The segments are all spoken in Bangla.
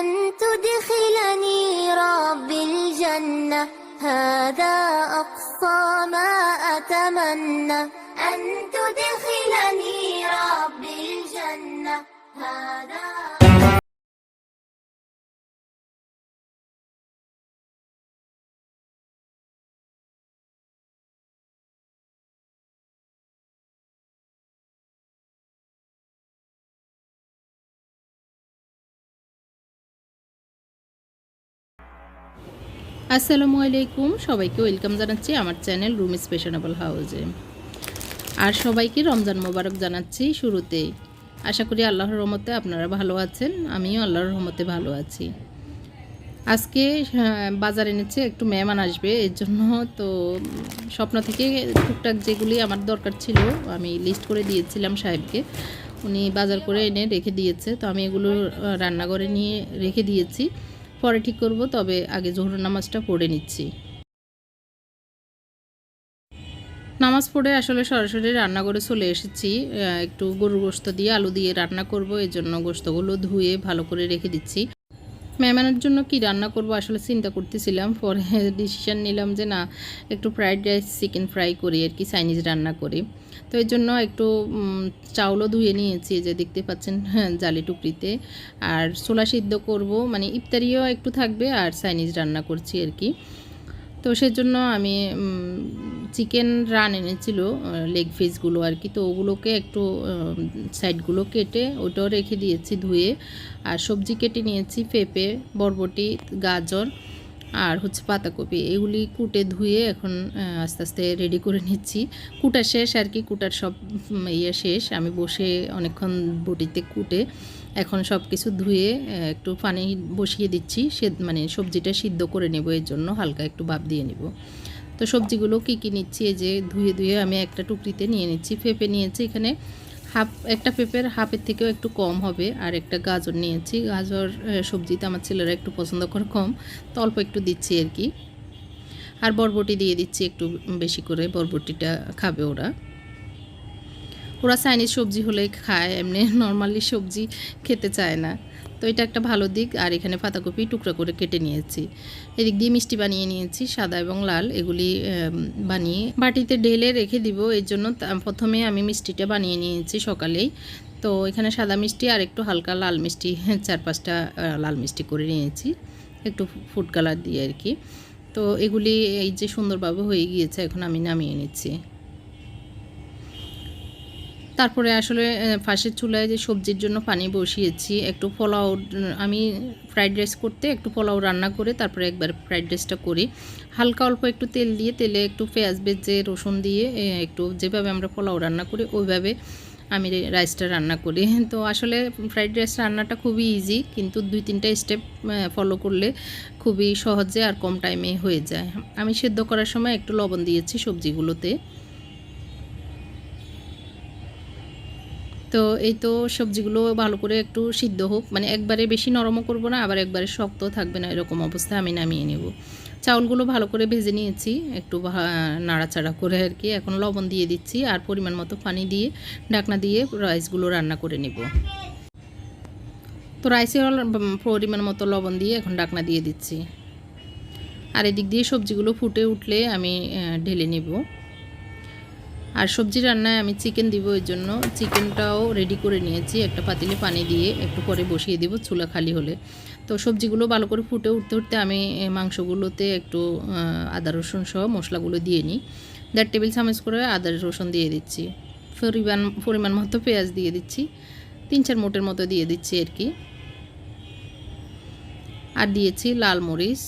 أن تدخلني رب الجنة. هذا أقصى ما أتمنى. أن تدخلني رب الجنة. هذا আসসালামু আলাইকুম। সবাইকে ওয়েলকাম জানাচ্ছি আমার চ্যানেল রুম স্পেশনেবল হাউসে আর সবাইকে রমজান মোবারক জানাচ্ছি শুরুতেই। আশা করি আল্লাহর রহমতে আপনারা ভালো আছেন, আমিও আল্লাহর রহমতে ভালো আছি। আজকে বাজার এনেছে একটু মেহমান আসবে, এর জন্য তো স্বপ্ন থেকে টুকটাক যেগুলি আমার দরকার ছিল, আমি লিস্ট করে দিয়েছিলাম সাহেবকে। উনি বাজার করে এনে রেখে দিয়েছে, তো আমি এগুলো রান্নাঘরে নিয়ে রেখে দিয়েছি। পরে ঠিক করব, তবে আগে জোহর নামাজটা পড়ে নিচ্ছি। নামাজ পড়ে আসলে সরাসরি রান্না করে চলে এসেছি। একটু গরুর গোস্ত দিয়ে আলু দিয়ে রান্না করব এর জন্য গোস্তগুলো ধুয়ে ভালো করে রেখে দিচ্ছি। মেহমানের জন্য কি রান্না করব আসলে চিন্তা করতেছিলাম, পরে ডিসিশন নিলাম যে না, একটু ফ্রাইড রাইস চিকেন ফ্রাই করি আর কি চাইনিজ রান্না করি। তো এর জন্য একটু চাউলও ধুয়ে নিয়েছি যে দেখতে পাচ্ছেন হ্যাঁ, জালি টুকরিতে। আর ছোলা সিদ্ধ করব মানে ইফতারিও একটু থাকবে আর চাইনিজ রান্না করছি আর কি। তো সেজন্য আমি চিকেন রান এনেছিল লেগ পিসগুলো আর কি। তো ওগুলোকে একটু সাইডগুলো কেটে ওটাও রেখে দিয়েছি ধুয়ে। আর সবজি কেটে নিয়েছি পেঁপে বরবটি গাজর আর হচ্ছে পাতাকপি, এগুলি কুটে ধুয়ে এখন আস্তে আস্তে রেডি করে নিচ্ছি। কুটা শেষ আর কি, কুটার সব ইয়ে শেষ। আমি বসে অনেকক্ষণ বটিতে কুটে এখন সব কিছু ধুয়ে একটু পানি বসিয়ে দিচ্ছি। সে মানে সবজিটা সিদ্ধ করে নেব, এর জন্য হালকা একটু ভাপ দিয়ে নেব। তো সবজিগুলো কী কী নিচ্ছি, এই যে ধুয়ে ধুয়ে আমি একটা টুকরিতে নিয়ে নিচ্ছি। পেঁপে নিয়েছি এখানে হাফ, একটা পেঁপের হাফের থেকেও একটু কম হবে, আর একটা গাজর নিয়েছি। গাজর সবজিতে আমার ছেলেরা একটু পছন্দ করে কম, তো অল্প একটু দিচ্ছি আর কি। আর বরবটি দিয়ে দিচ্ছি একটু বেশি করে, বরবটিটা খাবে ওরা। ওরা চাইনিজ সবজি হলেই খায়, এমনি নর্মালি সবজি খেতে চায় না। তো এটা একটা ভালো দিক, আর এখানে পাতাকপি টুকরা করে কেটে নিয়েছি। এদিক দিয়ে মিষ্টি বানিয়ে নিয়েছি, সাদা এবং লাল। এগুলি বানিয়ে বাটিতে ঢেলে রেখে দিব। এর জন্য প্রথমে আমি মিষ্টিটা বানিয়ে নিয়েছি সকালেই। তো এখানে সাদা মিষ্টি আর একটু হালকা লাল মিষ্টি, চার পাঁচটা লাল মিষ্টি করে নিয়েছি। একটু ফুড কালার দিয়ে আর কি। তো এগুলি, এই যে সুন্দরভাবে হয়ে গিয়েছে, এখন আমি নামিয়ে নিচ্ছি। তারপরে আসলে ফাঁসের চুলায় যে সবজির জন্য পানি বসিয়েছি, একটু পোলাও আমি ফ্রাইড রাইস করতে একটু পোলাও রান্না করে তারপরে একবার ফ্রাইড রাইসটা করি। হালকা অল্প একটু তেল দিয়ে, তেলে একটু পেঁয়াজ, বেজে, রসুন দিয়ে একটু যেভাবে আমরা পোলাও রান্না করি, ওইভাবে আমি রাইসটা রান্না করি। তো আসলে ফ্রাইড রাইস রান্নাটা খুবই ইজি কিন্তু দুই, তিনটা স্টেপ ফলো করলে খুবই সহজে আর কম টাইমে হয়ে যায়। আমি সেদ্ধ করার সময় একটু লবণ দিয়েছি সবজিগুলোতে। তো এই তো সবজিগুলো ভালো করে একটু সিদ্ধ হোক। মানে একবারে বেশি নরমও করব না, আবার একবারে শক্ত থাকবে না, এরকম অবস্থায় আমি নামিয়ে নেব। চাউলগুলো ভালো করে ভেজে নিয়েছি, একটু নাড়াচাড়া করে আর কি। এখন লবণ দিয়ে দিচ্ছি আর পরিমাণ মতো পানি দিয়ে, ঢাকনা দিয়ে রাইসগুলো রান্না করে নেব। তো রাইসের পরিমাণ মতো লবণ দিয়ে এখন ডাকনা দিয়ে দিচ্ছি। আর এদিক দিয়ে সবজিগুলো ফুটে উঠলে আমি ঢেলে নেব। আর সবজি রান্নায় আমি চিকেন দিব এর জন্য। চিকেনটাও রেডি করে নিয়েছি। একটা পাতিলে পানি দিয়ে একটু পরে বসিয়ে দিব চুলা খালি হলে। তো সবজিগুলো ভালো করে ফুটে উঠতে উঠতে আমি মাংসগুলোতে একটু আদা, রসুন সহ মশলাগুলো দিয়ে নিই। দেড় টেবিল চামচ করে আদা, রসুন দিয়ে দিচ্ছি। পরিমাণ পরিমাণ মতো পেঁয়াজ দিয়ে দিচ্ছি। তিন চার মোটের মতো দিয়ে দিচ্ছি আর কি। আর দিয়েছি লাল মরিচ।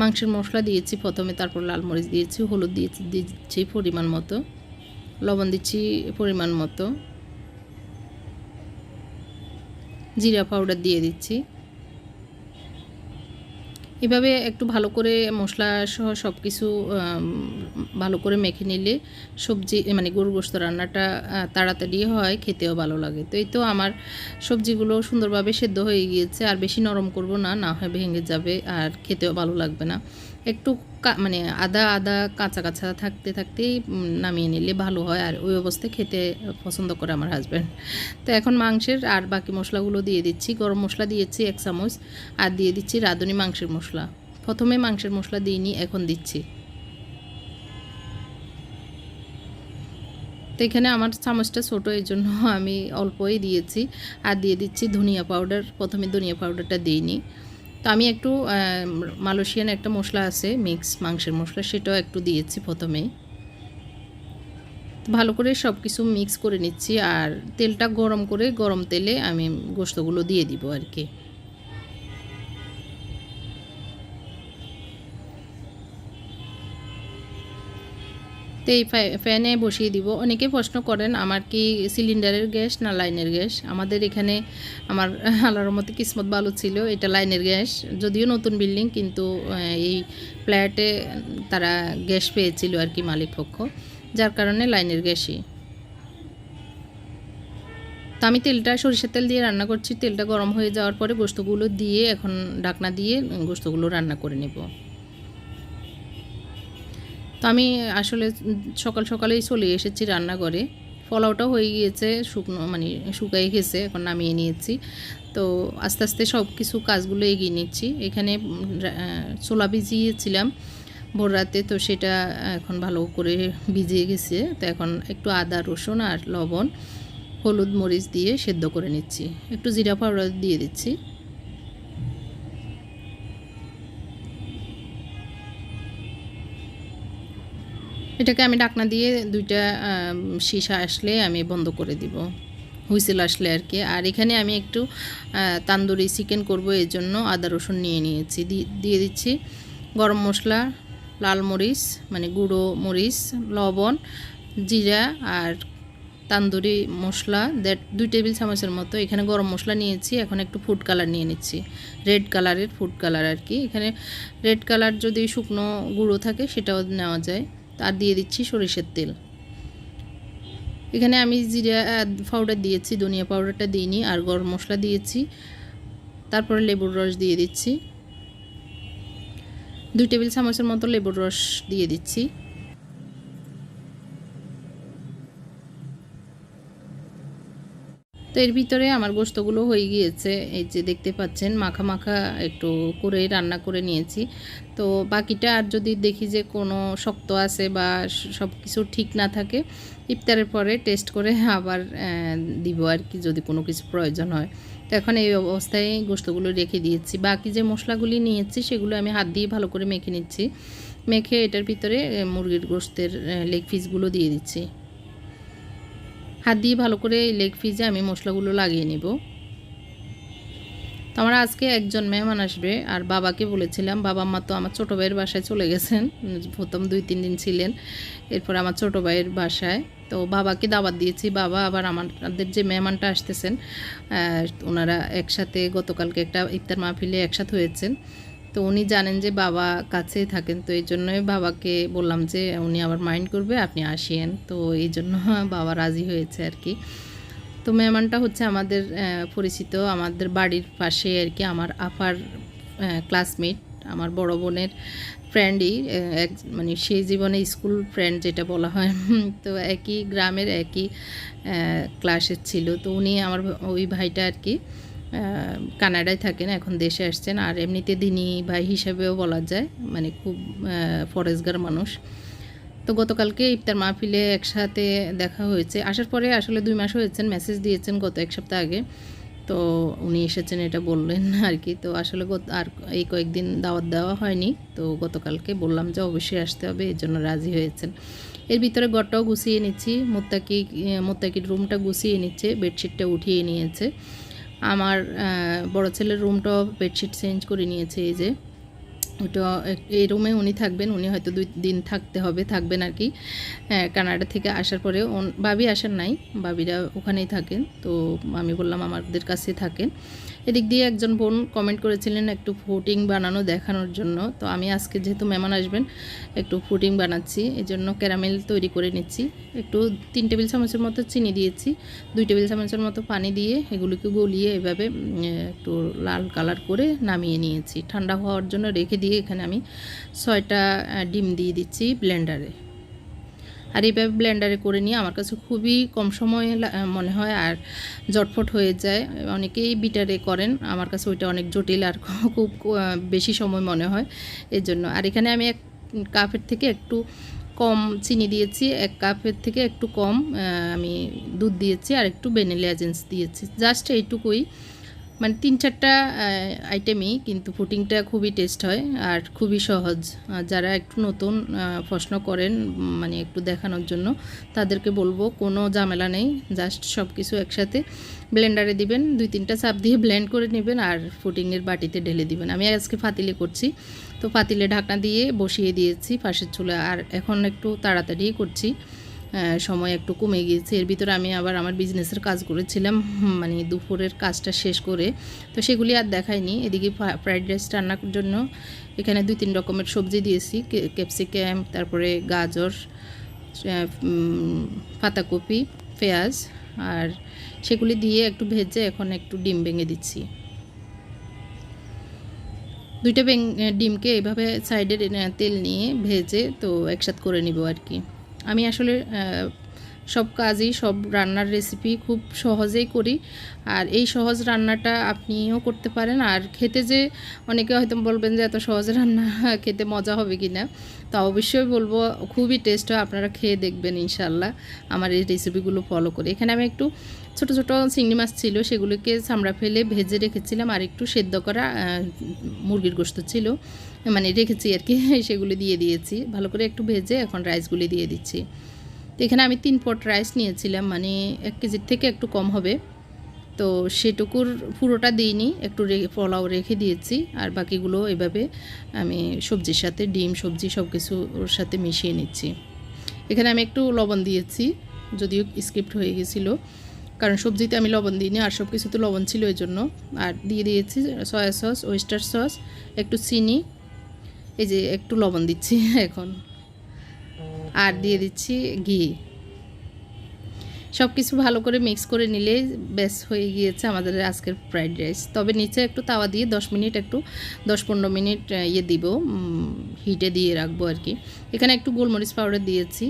মাংসের মশলা দিয়েছি, প্রথমে তারপর লাল মরিচ দিয়েছি, হলুদ দিয়েছি, দিচ্ছি পরিমাণ মতো, লবণ দিচ্ছি পরিমাণ মতো, জিরা পাউডার দিয়ে দিচ্ছি। এভাবে একটু ভালো করে মশলা সহ সব কিছু ভালো করে মেখে নিলে সবজি মানে গরু গোস্ত রান্নাটা তাড়াতাড়ি হয়, খেতেও ভালো লাগে। তো এই তো আমার সবজিগুলো সুন্দরভাবে সেদ্ধ হয়ে গিয়েছে, আর বেশি নরম করব না না হয় ভেঙে যাবে আর খেতেও ভালো লাগবে না। একটু মানে আদা আদা, কাঁচা কাঁচা থাকতে থাকতেই নামিয়ে নিলে ভালো হয়। আর ওই অবস্থায় খেতে পছন্দ করে আমার হাজব্যান্ড তো এখন মাংসের আর বাকি মশলাগুলো দিয়ে দিচ্ছি। গরম মশলা দিয়েছি এক চামচ আর দিয়ে দিচ্ছি রাঁধুনি মাংসের মশলা। প্রথমে মাংসের মশলা দিইনি এখন দিচ্ছি। তো এখানে আমার চামচটা ছোটো, এই জন্য আমি অল্পই দিয়েছি। আর দিয়ে দিচ্ছি ধনিয়া পাউডার প্রথমে ধনিয়া পাউডারটা দিইনি তো আমি একটু মালয়েশিয়ান একটা মশলা আছে, মিক্স মাংসের মশলা, সেটাও একটু দিয়েছি প্রথমে। ভালো করে সব কিছু মিক্স করে নিচ্ছি, আর তেলটা গরম করে গরম তেলে আমি গোস্তগুলো দিয়ে দিব আর কি। তো এই ফ্যানে বসিয়ে দিব। অনেকে প্রশ্ন করেন, আমার কি সিলিন্ডারের গ্যাস না লাইনের গ্যাস? আমাদের এখানে আমার আল্লাহর মতো কিসমত ভালো ছিল, এটা লাইনের গ্যাস। যদিও নতুন বিল্ডিং, কিন্তু এই ফ্ল্যাটে তারা গ্যাস পেয়েছিল আর কি মালিক পক্ষ, যার কারণে লাইনের গ্যাসই। তো আমি তেলটা, সরিষার তেল দিয়ে রান্না করছি। তেলটা গরম হয়ে যাওয়ার পরে গোস্তগুলো দিয়ে, এখন ঢাকনা দিয়ে গোস্তগুলো রান্না করে নেব। আমি আসলে সকাল সকালেই চলে এসেছি রান্নাঘরে। ফলাওটাও হয়ে গিয়েছে, শুকনো মানে শুকাই গেছে, এখন নামিয়ে নিয়েছি। তো আস্তে আস্তে সব কিছু কাজগুলো এগিয়ে নিচ্ছি। এখানে ছোলা ভিজিয়েছিলাম ভোর রাতে, তো সেটা এখন ভালো করে ভিজিয়ে গেছে। তো এখন একটু আদা, রসুন আর লবণ, হলুদ মরিচ দিয়ে সেদ্ধ করে নিচ্ছি। একটু জিরা পাউডার দিয়ে দিচ্ছি। এটাকে আমি ডাকনা দিয়ে দুইটা সীসা আসলে আমি বন্ধ করে দিব, হুইসেল আসলে আর কি। আর এখানে আমি একটু তান্দুরি চিকেন করব, এর জন্য আদা রসুন নিয়ে নিয়েছি দিয়ে দিচ্ছি। গরম মশলা, লাল মরিচ মানে গুঁড়ো মরিচ, লবণ, জিরা আর তান্দুরি মশলা, দেড়, দুই টেবিল চামচের মতো। এখানে গরম মশলা নিয়েছি, এখন একটু ফুড কালার নিয়ে নিচ্ছি। রেড কালারের ফুড কালার আর কি। এখানে রেড কালার যদি শুকনো গুঁড়ো থাকে, সেটাও নেওয়া যায়। আর দিয়ে দিচ্ছি সরিষের তেল। এখানে আমি জিরা পাউডার দিয়েছি, ধনিয়া পাউডারটা দিইনি, আর গরম মশলা দিয়েছি। তারপরে লেবুর রস দিয়ে দিচ্ছি। দুই টেবিল চামচের মতো লেবুর রস দিয়ে দিচ্ছি। তো এর ভিতরে আমার গোস্তগুলো হয়ে গিয়েছে। এই যে দেখতে পাচ্ছেন, মাখা মাখা একটু করে রান্না করে নিয়েছি। তো বাকিটা আর যদি দেখি যে কোনো শক্ত আছে বা সব কিছু ঠিক না থাকে, ইফতারের পরে টেস্ট করে আবার দিব আর কি যদি কোনো কিছু প্রয়োজন হয়। তো এখন এই অবস্থায় গোস্তগুলো রেখে দিয়েছি। বাকি যে মশলাগুলি নিয়েছি সেগুলো আমি হাত দিয়ে ভালো করে মেখে নিচ্ছি। মেখে এটার ভিতরে মুরগির গোস্তের লেগ পিসগুলো দিয়ে দিচ্ছি। হাত দিয়ে ভালো করে লেগ পিসে আমি মশলাগুলো লাগিয়ে নেব। তো আমার আজকে একজন মেহমান আসবে, আর বাবাকে বলেছিলাম, বাবা, মা তো আমার ছোটো ভাইয়ের বাসায় চলে গেছেন, প্রথম দুই, তিন দিন ছিলেন, এরপর আমার ছোটো ভাইয়ের বাসায়। তো বাবাকে দাওয়াত দিয়েছি, বাবা, আবার আমাদের যে মেহমানটা আসতেছেন ওনারা একসাথে গতকালকে একটা ইফতার মাহফিলে একসাথে হয়েছেন। তো উনি জানেন যে বাবা কাছেই থাকেন, তো এই জন্যই বাবাকে বললাম যে উনি আবার মাইন্ড করবে, আপনি আসিয়েন তো এই জন্য বাবা রাজি হয়েছে আর কি। তো মেহমানটা হচ্ছে আমাদের পরিচিত আমাদের বাড়ির পাশে আর কি, আমার আপার ক্লাসমেট আমার বড় বোনের ফ্রেন্ডই এক মানে সেই জীবনে স্কুল ফ্রেন্ড যেটা বলা হয়। তো একই গ্রামের একই ক্লাসের ছিল। তো উনি আমার ওই ভাইটা আর কি কানাডায় থাকেন, এখন দেশে আসছেন। আর এমনিতে দিনী ভাই হিসাবেও বলা যায় মানে খুব ফরেজগার মানুষ। তো গতকালকে ইফতার মাহফিলে একসাথে দেখা হয়েছে। আসার পরে আসলে দুই মাস হয়েছেন মেসেজ দিয়েছেন গত এক সপ্তাহ আগে। তো উনি এসেছেন, এটা বললেন আর কি। তো আসলে আর এই কয়েকদিন দাওয়াত দেওয়া হয়নি। তো গতকালকে বললাম যে অবশ্যই আসতে হবে, এর জন্য রাজি হয়েছেন। এর ভিতরে ঘরটাও গুছিয়ে নিচ্ছি। মোত্তাকি, মোত্তাকির রুমটা গুছিয়ে নিচ্ছে বেডশিটটা উঠিয়ে নিয়েছে। আমার বড় ছেলের রুমটাও বেডশিট চেঞ্জ করে নিয়েছে এই যে। ওটা এই রুমে উনি থাকবেন উনি হয়তো দুই দিন থাকতে হবে থাকবেন আর কি। হ্যাঁ, কানাডা থেকে আসার পরে ভাবি আসার নাই ভাবিরা ওখানেই থাকেন। তো আমি বললাম আমাদের কাছে থাকেন। এদিক দিয়ে একজন বোন কমেন্ট করেছিলেন একটু ফুটিং বানানো দেখানোর জন্য। তো আমি আজকে যেহেতু মেহমান আসবেন একটু ফুটিং বানাচ্ছি এই জন্য ক্যারামেল তৈরি করে নিচ্ছি। একটু তিন টেবিল চামচের মতো চিনি দিয়েছি দুই টেবিল চামচের মতো পানি দিয়ে এগুলিকে গলিয়ে এভাবে একটু লাল কালার করে নামিয়ে নিয়েছি। ঠান্ডা হওয়ার জন্য রেখে দিয়ে এখানে আমি ছয়টা ডিম দিয়ে দিচ্ছি ব্লেন্ডারে। আর এইভাবে ব্লেন্ডারে করে নিয়ে আমার কাছে খুবই কম সময়ে মনে হয় আর জটফট হয়ে যায়। অনেকেই বিটারে করেন, আমার কাছে ওইটা অনেক জটিল আর খুব বেশি সময় মনে হয় এর জন্য আর এখানে আমি এক কাপের থেকে একটু কম চিনি দিয়েছি, এক কাপের থেকে একটু কম আমি দুধ দিয়েছি আর একটু ভ্যানিলা এজেন্স দিয়েছি। জাস্ট এইটুকুই। মানে তিন চারটা আইটেমই কিন্তু পুটিংটা খুবই টেস্ট হয় আর খুবই সহজ। যারা একটু নতুন প্রশ্ন করেন মানে একটু দেখানোর জন্য, তাদেরকে বলব কোনো ঝামেলা নেই জাস্ট সব কিছু একসাথে ব্লেন্ডারে দিবেন, দুই তিনটা চাপ দিয়ে ব্লেন্ড করে নেবেন আর পুটিংয়ের বাটিতে ঢেলে দিবেন। আমি আজকে ফাতিলে করছি, তো ফাতিলে ঢাকনা দিয়ে বসিয়ে দিয়েছি পাশের চুলে আর এখন একটু তাড়াতাড়ি করছি। সময় একটু কমে গিয়েছে। এর ভিতরে আমি আবার আমার বিজনেসের কাজ করেছিলাম। মানে দুপুরের কাজটা শেষ করে। তো সেগুলি আর দেখাইনি। এদিকে ফ্রাইড রাইস রান্নার জন্য এখানে দুই, তিন রকমের সবজি দিয়েছি। ক্যাপসিকাম তারপরে গাজর পাতাকপি, পেঁয়াজ আর সেগুলি দিয়ে একটু ভেজে এখন একটু ডিম ভেঙে দিচ্ছি। দুইটা ডিমকে এভাবে সাইডের তেল নিয়ে ভেজে তো একসাথে করে নিব আর কি। আমি আসলে সব কাজই, সব রান্নার রেসিপি খুব সহজেই করি। আর এই সহজ রান্নাটা আপনিও করতে পারেন। আর খেতে যে অনেকে হয়তো বলবেন যে, এত সহজ রান্না, খেতে মজা হবে কি না? তা অবশ্যই বলব, খুবই টেস্ট হয়, আপনারা খেয়ে দেখবেন ইনশাল্লাহ আমার এই রেসিপিগুলো ফলো করে। এখানে আমি একটু ছোট ছোট চিংড়ি মাছ ছিল, সেগুলোকে চামড়া ফেলে ভেজে রেখেছিলাম। আর একটু সেদ্ধ করা মুরগির গোস্ত ছিল। মানে রেখেছি আর কি, সেগুলো দিয়ে দিয়েছি। ভালো করে একটু ভেজে এখন রাইসগুলি দিয়ে দিচ্ছি। তো এখানে আমি তিন পট রাইস নিয়েছিলাম মানে এক কেজির থেকে একটু কম হবে। তো সেটুকুর পুরোটা দিইনি, একটু পোলাও রেখে দিয়েছি। আর বাকিগুলো এভাবে আমি সবজির সাথে, ডিম, সবজি সব কিছু ওর সাথে মিশিয়ে নিচ্ছি। এখানে আমি একটু লবণ দিয়েছি, যদিও স্ক্রিপ্ট হয়ে গেছিল। কারণ সবজিতে আমি লবণ দিইনি, আর সব কিছুতে লবণ ছিল এই জন্য আর দিয়ে দিয়েছি, সয়া সস ওয়েস্টার সস একটু চিনি এই যে একটু লবণ দিচ্ছি এখন। আর দিয়ে দিচ্ছি ঘি। সব কিছু ভালো করে মিক্স করে নিলে ব্যাস হয়ে গিয়েছে আমাদের আজকের ফ্রাইড রাইস তবে নিচে একটু তাওয়া দিয়ে দশ মিনিট একটু, দশ পনেরো মিনিট ইয়ে দিব হিটে দিয়ে রাখব আর কি। এখানে একটু গোলমরিচ পাউডার দিয়েছি।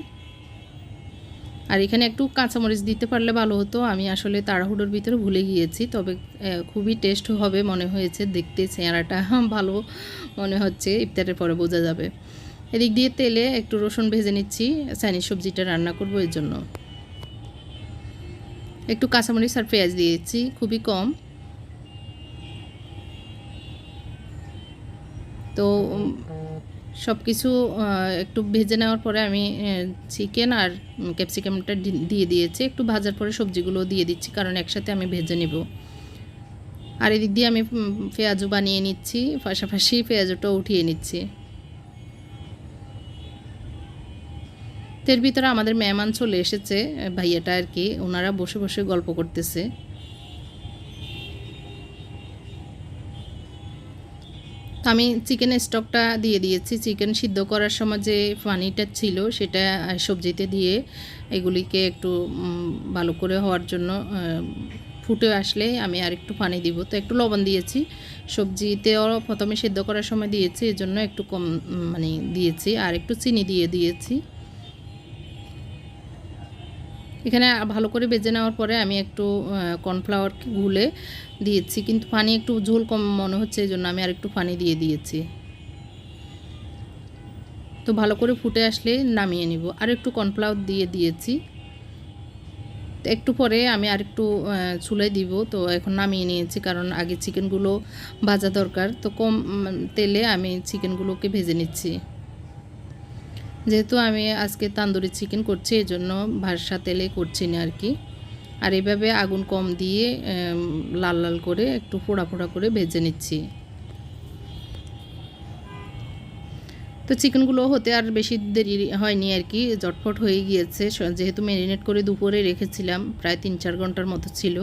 আর এখানে একটু কাঁচামরিচ দিতে পারলে ভালো হতো। আমি আসলে তাড়াহুড়োর ভিতরে ভুলে গিয়েছি, তবে খুবই টেস্ট হবে মনে হয়েছে। দেখতে চেহারাটা ভালো মনে হচ্ছে, ইফতারের পরে বোঝা যাবে। এদিক দিয়ে তেলে একটু রসুন ভেজে নিচ্ছি, চাইনিজ সবজিটা রান্না করব এর জন্য। একটু কাঁচামরিচ আর পেঁয়াজ দিয়েছি, খুবই কম। তো সব কিছু একটু ভেজে নেওয়ার পরে আমি চিকেন আর ক্যাপসিকামটা দিয়ে দিয়েছি। একটু ভাজার পরে সবজিগুলো দিয়ে দিচ্ছি, কারণ একসাথে আমি ভেজে নেব। আর এদিক দিয়ে আমি পেঁয়াজও বানিয়ে নিচ্ছি, পাশাপাশি পেঁয়াজটাও উঠিয়ে নিচ্ছি। এর ভিতরে আমাদের মেহমান চলে এসেছে, ভাইয়াটা আর কি, ওনারা বসে বসে গল্প করতেছে। তো আমি চিকেনের স্টকটা দিয়ে দিয়েছি। চিকেন সিদ্ধ করার সময় যে পানিটা ছিল সেটা সবজিতে দিয়ে এগুলিকে একটু ভালো করে হওয়ার জন্য ফুটে আসলে আমি আর একটু পানি দিব। তো একটু লবণ দিয়েছি। সবজিতেও প্রথমে সিদ্ধ করার সময় দিয়েছি, এজন্য জন্য একটু কম মানে দিয়েছি। আর একটু চিনি দিয়ে দিয়েছি। এখানে ভালো করে বেজে নেওয়ার পরে আমি একটু কর্নফ্লাওয়ার গুলে দিয়েছি। কিন্তু পানি একটু ঝোল কম মনে হচ্ছে, এই জন্য আমি আর একটু পানি দিয়ে দিয়েছি। তো ভালো করে ফুটে আসলে নামিয়ে নিব। আর একটু কর্নফ্লাওয়ার দিয়ে দিয়েছি। একটু পরে আমি আর একটু চুলাই দিব। তো এখন নামিয়ে নিয়েছি, কারণ আগে চিকেনগুলো ভাজা দরকার। তো কম তেলে আমি চিকেনগুলোকে ভেজে নিচ্ছি। যেহেতু আমি আজকে তান্দুরি চিকেন করছি এই জন্য ভারসা তেলে করছি না আর কি। আর এভাবে আগুন কম দিয়ে লাল লাল করে একটু ফোড়া ফোড়া করে ভেজে নিচ্ছি। তো চিকেনগুলো হতে আর বেশি দেরি হয়নি আর কি জটফট হয়ে গিয়েছে। যেহেতু ম্যারিনেট করে দুপুরে রেখেছিলাম, প্রায় তিন চার ঘণ্টার মতো ছিল।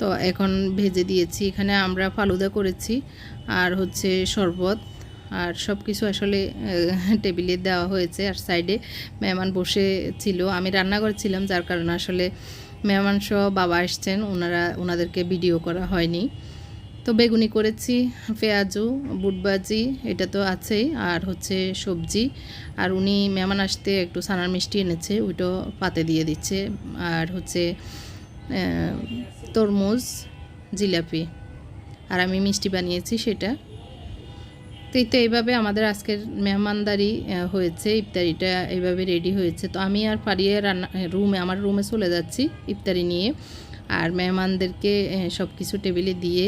তো এখন ভেজে দিয়েছি। এখানে আমরা ফালুদা করেছি, আর হচ্ছে শরবত। আর সব কিছু আসলে টেবিলে দেওয়া হয়েছে আর সাইডে মেহমান বসে ছিল। আমি রান্না করছিলাম যার কারণে আসলে মেহমান সহ বাবা আসছেন ওনারা, ওনাদেরকে ভিডিও করা হয়নি। তো বেগুনি করেছি, পেঁয়াজু, বুটবাজি, এটা তো আছেই, আর হচ্ছে সবজি। আর উনি মেহমান আসতে একটু সানার মিষ্টি এনেছে ওইটাও পাতে দিয়ে দিচ্ছে। আর হচ্ছে তরমুজ, জিলাপি। আর আমি মিষ্টি বানিয়েছি সেটা। তো এই তো এইভাবে আমাদের আজকের মেহমানদারি হয়েছে, ইফতারিটা এইভাবে রেডি হয়েছে। তো আমি আর পারিয়ে রান্না রুমে আমার রুমে চলে যাচ্ছি ইফতারি নিয়ে। আর মেহমানদেরকে সব কিছু টেবিলে দিয়ে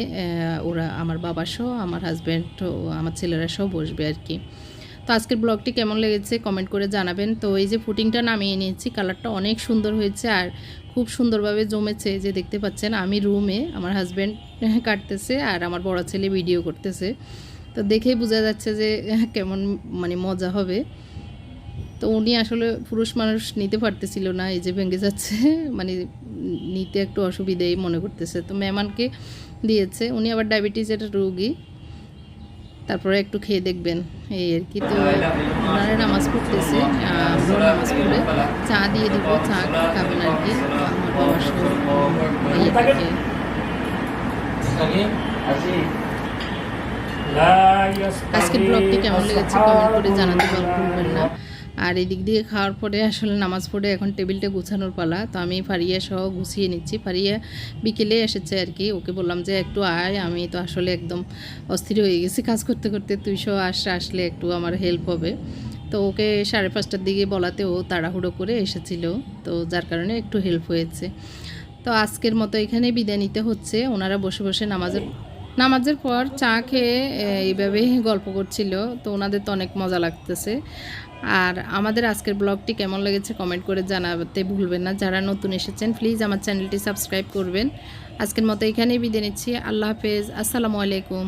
ওরা আমার বাবা সহ, আমার হাজব্যান্ড আমার ছেলেরা সহ বসবে আর কি। তো আজকের ব্লগটি কেমন লেগেছে কমেন্ট করে জানাবেন। তো এই যে ফুটিংটা নামিয়ে নিয়েছি কালারটা অনেক সুন্দর হয়েছে আর খুব সুন্দরভাবে জমেছে। যে দেখতে পাচ্ছেন, আমি রুমে আমার হাজব্যান্ড কাটতেছে আর আমার বড় ছেলে ভিডিও করতেছে। তো দেখেই বোঝা যাচ্ছে যে কেমন মানে মজা হবে। তো উনি আসলে পুরুষ মানুষ নিতে পারতেছিল না, এই যে ভেঙে যাচ্ছে মানে নিতে একটু অসুবিধাই মনে করতেছে। তো মেহমানকে দিয়েছে, উনি আবার ডায়াবেটিসের রোগী। তারপরে একটু খেয়ে দেখবেন, এই আর কি। তো ওনারা নামাজ পড়তেছে নামাজ পড়ে চা দিয়ে দিব, চা খাবেন আর কি। আমার বাবার থেকে আজকের ব্লগটি কেমন লেগেছে কমেন্ট করে জানাতে ভুলবেন না। আর এদিক দিয়ে খাওয়ার পরে আসলে নামাজ পড়ে এখন টেবিলটা গুছানোর পালা। তো আমি ফারিয়া সহ গুছিয়ে নিচ্ছি। ফারিয়া বিকেলে এসেছে আর কি। ওকে বললাম যে, একটু আয়, আমি তো আসলে একদম অস্থির হয়ে গেছি কাজ করতে করতে। তুই সহ আস, আসলে একটু আমার হেল্প হবে। তো ওকে সাড়ে পাঁচটার দিকে বলাতে ও তাড়াহুড়ো করে এসেছিল। তো যার কারণে একটু হেল্প হয়েছে। তো আজকের মতো এখানে বিদায় নিতে হচ্ছে। ওনারা বসে বসে নামাজের নামাজের পর চা খেয়ে এইভাবে এইভাবেই গল্প করছিল। তো ওনাদের তো অনেক মজা লাগতেছে। আর আমাদের আজকের ব্লগটি কেমন লেগেছে কমেন্ট করে জানাতে ভুলবেন না। যারা নতুন এসেছেন প্লিজ আমার চ্যানেলটি সাবস্ক্রাইব করবেন। আজকের মতো এখানেই বিদে নিচ্ছি। আল্লাহ হাফেজ। আসসালামু আলাইকুম।